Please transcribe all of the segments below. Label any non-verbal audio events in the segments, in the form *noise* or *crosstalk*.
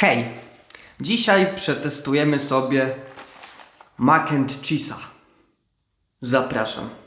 Hej! Dzisiaj przetestujemy sobie mac and cheese'a. Zapraszam.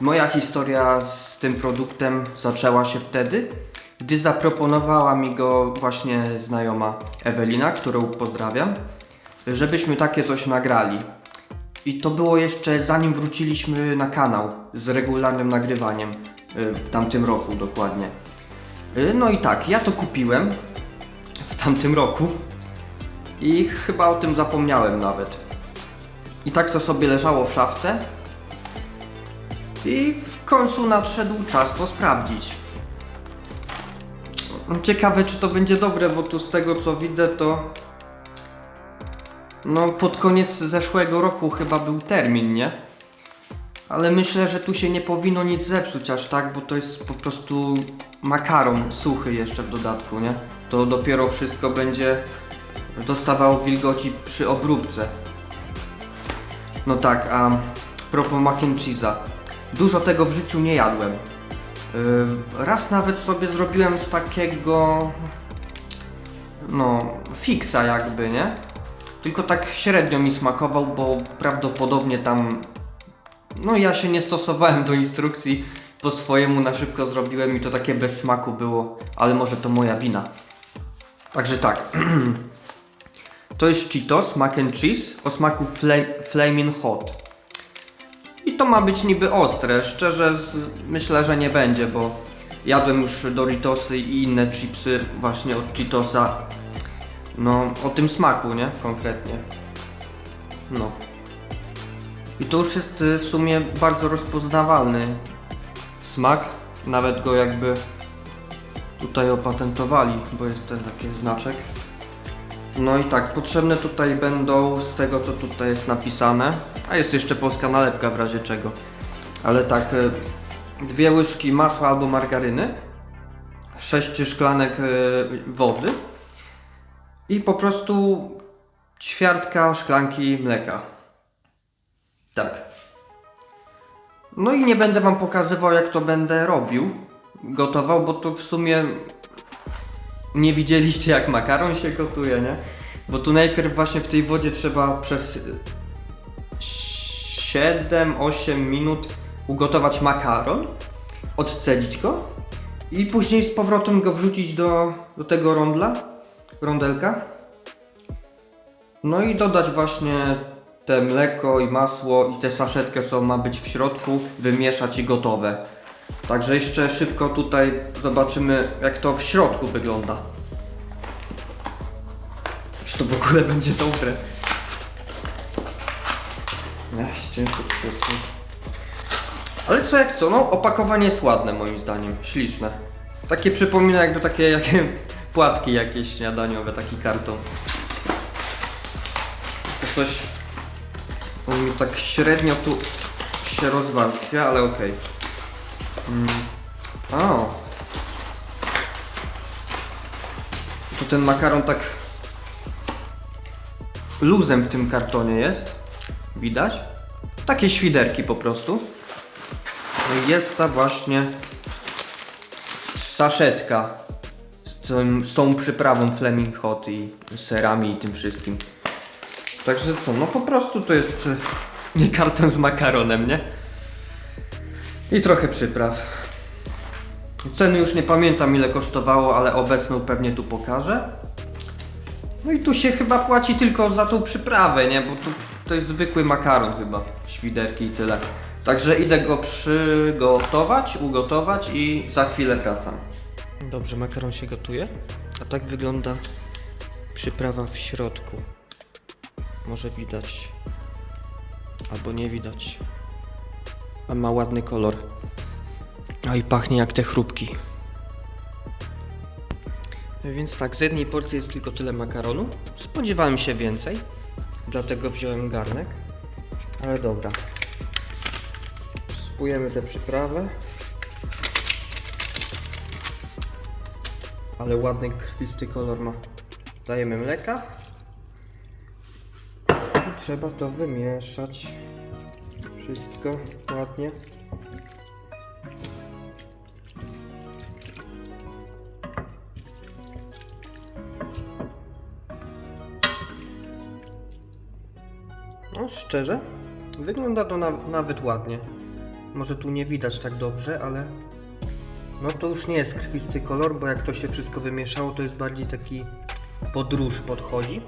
Moja historia z tym produktem zaczęła się wtedy, gdy zaproponowała mi go właśnie znajoma Ewelina, którą pozdrawiam, żebyśmy takie coś nagrali. I to było jeszcze zanim wróciliśmy na kanał z regularnym nagrywaniem y, w tamtym roku dokładnie. Y, No i tak, ja to kupiłem w tamtym roku i chyba o tym zapomniałem nawet. I tak to sobie leżało w szafce, i w końcu nadszedł czas to sprawdzić. Ciekawe, czy to będzie dobre, bo tu z tego co widzę, to. No, pod koniec zeszłego roku chyba był termin, nie? Ale myślę, że tu się nie powinno nic zepsuć aż tak, bo to jest po prostu makaron suchy jeszcze w dodatku, nie? To dopiero wszystko będzie dostawało wilgoci przy obróbce. No tak, a propos mac and cheese'a. Dużo tego w życiu nie jadłem. Yy, raz nawet sobie zrobiłem z takiego. No, fiksa jakby, nie? Tylko tak średnio mi smakował, bo prawdopodobnie tam. No, ja się nie stosowałem do instrukcji, po swojemu na szybko zrobiłem i to takie bez smaku było, ale może to moja wina. Także tak. *clears throat* to jest Cheetos mac and cheese o smaku fla- Flaming Hot. I to ma być niby ostre. Szczerze z, myślę, że nie będzie, bo jadłem już Doritosy i inne chipsy właśnie od Cheetosa. No, o tym smaku, nie? Konkretnie. No. I to już jest y, w sumie bardzo rozpoznawalny smak. Nawet go jakby tutaj opatentowali, bo jest ten taki znaczek. No i tak, potrzebne tutaj będą z tego co tutaj jest napisane, a jest jeszcze polska nalepka w razie czego. Ale tak, e, dwie łyżki masła albo margaryny, sześć szklanek e, wody i po prostu ćwiartka szklanki mleka. Tak. No i nie będę wam pokazywał jak to będę robił, gotował, bo to w sumie nie widzieliście jak makaron się gotuje, nie? Bo tu najpierw właśnie w tej wodzie trzeba przez 7-8 minut ugotować makaron, odcedzić go i później z powrotem go wrzucić do, do tego rondla, rondelka. No i dodać właśnie te mleko i masło i tę saszetkę co ma być w środku, wymieszać i gotowe. Także jeszcze szybko tutaj zobaczymy jak to w środku wygląda. Czy to w ogóle będzie dobre? Ech, ciężko jest. Ale co jak co, no opakowanie jest ładne moim zdaniem, śliczne. Takie przypomina jakby takie *laughs* jakie płatki jakieś śniadaniowe, taki karton. To coś... On mi tak średnio tu się rozwarstwia, ale okej. Mm. O. To ten makaron tak luzem w tym kartonie jest. Widać? Takie świderki po prostu. No jest ta właśnie saszetka z, tym, z tą przyprawą Fleming Hot i serami i tym wszystkim. Także co, no po prostu to jest e, nie karton z makaronem, nie? I trochę przypraw. Ceny już nie pamiętam ile kosztowało, ale obecną pewnie tu pokażę. No i tu się chyba płaci tylko za tą przyprawę, nie? Bo tu, to jest zwykły makaron chyba, świderki i tyle. Także idę go przygotować, ugotować i za chwilę wracam. Dobrze, makaron się gotuje. A tak wygląda przyprawa w środku. Może widać. Albo nie widać. Ma ładny kolor. A i pachnie jak te chrupki. Więc tak, z jednej porcji jest tylko tyle makaronu. Spodziewałem się więcej, dlatego wziąłem garnek. Ale dobra. Sypujemy tę przyprawę. Ale ładny, krwisty kolor ma. Dajemy mleka. I trzeba to wymieszać. Wszystko ładnie. No szczerze, wygląda to na, nawet ładnie. Może tu nie widać tak dobrze, ale no to już nie jest krwisty kolor, bo jak to się wszystko wymieszało, to jest bardziej taki podróż podchodzi.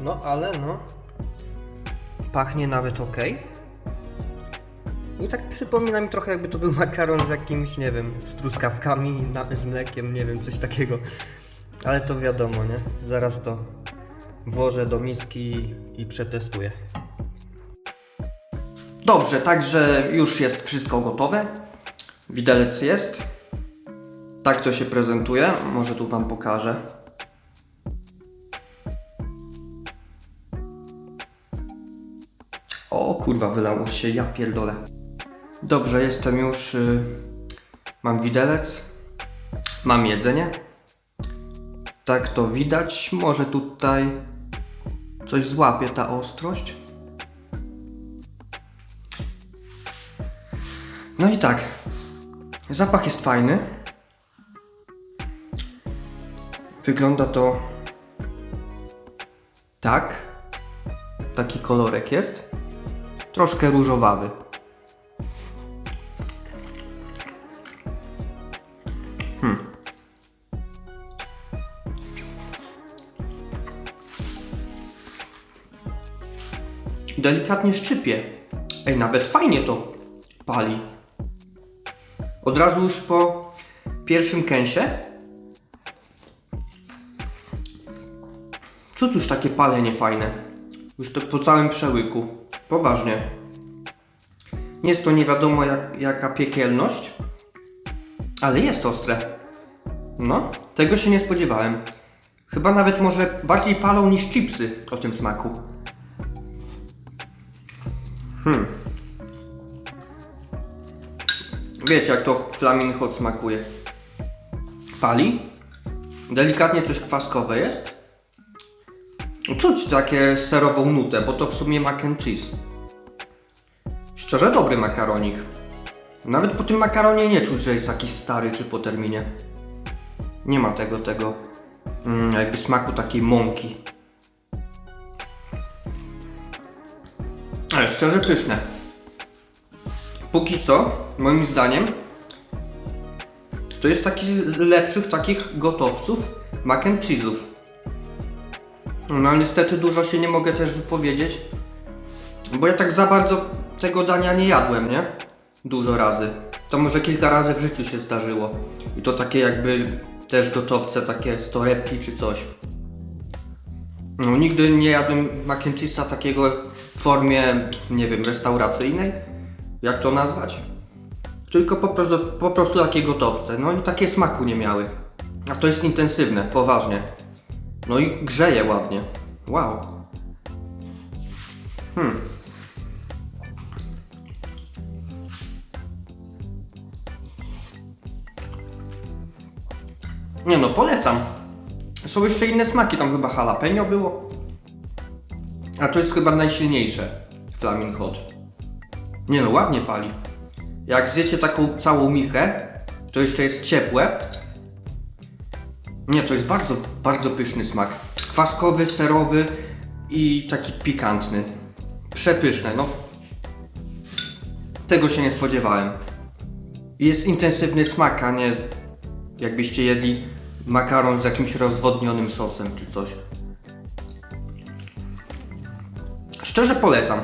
No ale no pachnie nawet ok. I tak przypomina mi trochę jakby to był *laughs* makaron z jakimś, nie wiem, z truskawkami, z mlekiem, nie wiem, coś takiego. Ale to wiadomo, nie? Zaraz to włożę do miski i przetestuję. Dobrze, także już jest wszystko gotowe. Widelec jest. Tak to się prezentuje. Może tu Wam pokażę. Kurwa, wylało się, ja pierdolę. Dobrze, jestem już. Y, mam widelec. Mam jedzenie. Tak to widać. Może tutaj coś złapie ta ostrość. No i tak. Zapach jest fajny. Wygląda to tak. Taki kolorek jest. Troszkę różowawy. delikatnie szczypie. Ej, nawet fajnie to pali. Od razu już po pierwszym kęsie czuć już takie palenie fajne. Już to po całym przełyku. Poważnie. Nie jest to nie wiadomo jak, jaka piekielność, ale jest ostre. No, tego się nie spodziewałem. Chyba nawet może bardziej palą niż chipsy o tym smaku. Wiecie, jak to flamin hot smakuje. Pali. Delikatnie coś kwaskowe jest. Czuć takie serową nutę, bo to w sumie mac and cheese. Szczerze dobry makaronik. Nawet po tym makaronie nie czuć, że jest jakiś stary czy po terminie. Nie ma tego, tego mm, jakby smaku takiej mąki. Ale szczerze pyszne. Póki co, moim zdaniem, to jest taki z lepszych takich gotowców mac and cheese'ów. No niestety dużo się nie mogę też wypowiedzieć, bo ja tak za bardzo tego dania nie jadłem, nie? Dużo razy. To może kilka razy w życiu się zdarzyło. I to takie jakby też gotowce, takie z torebki czy coś. No, nigdy nie jadłem mac and cheese'a takiego w formie, nie wiem, restauracyjnej. Jak to nazwać? Tylko po prostu, po prostu takie gotowce. No i takie smaku nie miały. A to jest intensywne, poważnie. No i grzeje ładnie. Wow. Hmm. Nie no, polecam. Są jeszcze inne smaki, tam chyba jalapeno było. A to jest chyba najsilniejsze. Flamin Hot. Nie no, ładnie pali. Jak zjecie taką całą michę, to jeszcze jest ciepłe. Nie, to jest bardzo, bardzo pyszny smak. Kwaskowy, serowy i taki pikantny. Przepyszne, no. Tego się nie spodziewałem. Jest intensywny smak, a nie jakbyście jedli makaron z jakimś rozwodnionym sosem czy coś. Szczerze polecam.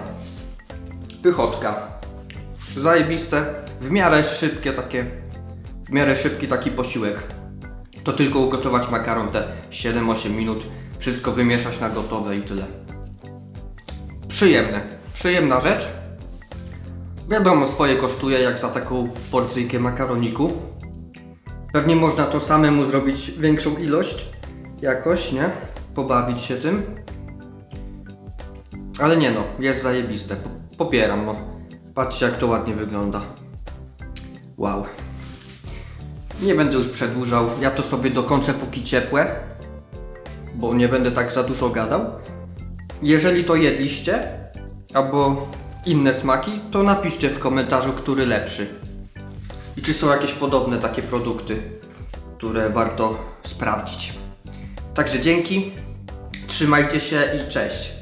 Pychotka. Zajebiste, w miarę szybkie takie, w miarę szybki taki posiłek. To tylko ugotować makaron te 7-8 minut, wszystko wymieszać na gotowe i tyle. Przyjemne, przyjemna rzecz. Wiadomo, swoje kosztuje jak za taką porcyjkę makaroniku. Pewnie można to samemu zrobić większą ilość, jakoś, nie? Pobawić się tym. Ale nie no, jest zajebiste. Po- Popieram, no. Patrzcie jak to ładnie wygląda. Wow. Nie będę już przedłużał, ja to sobie dokończę póki ciepłe, bo nie będę tak za dużo gadał. Jeżeli to jedliście, albo inne smaki, to napiszcie w komentarzu, który lepszy. I czy są jakieś podobne takie produkty, które warto sprawdzić. Także dzięki, trzymajcie się i cześć.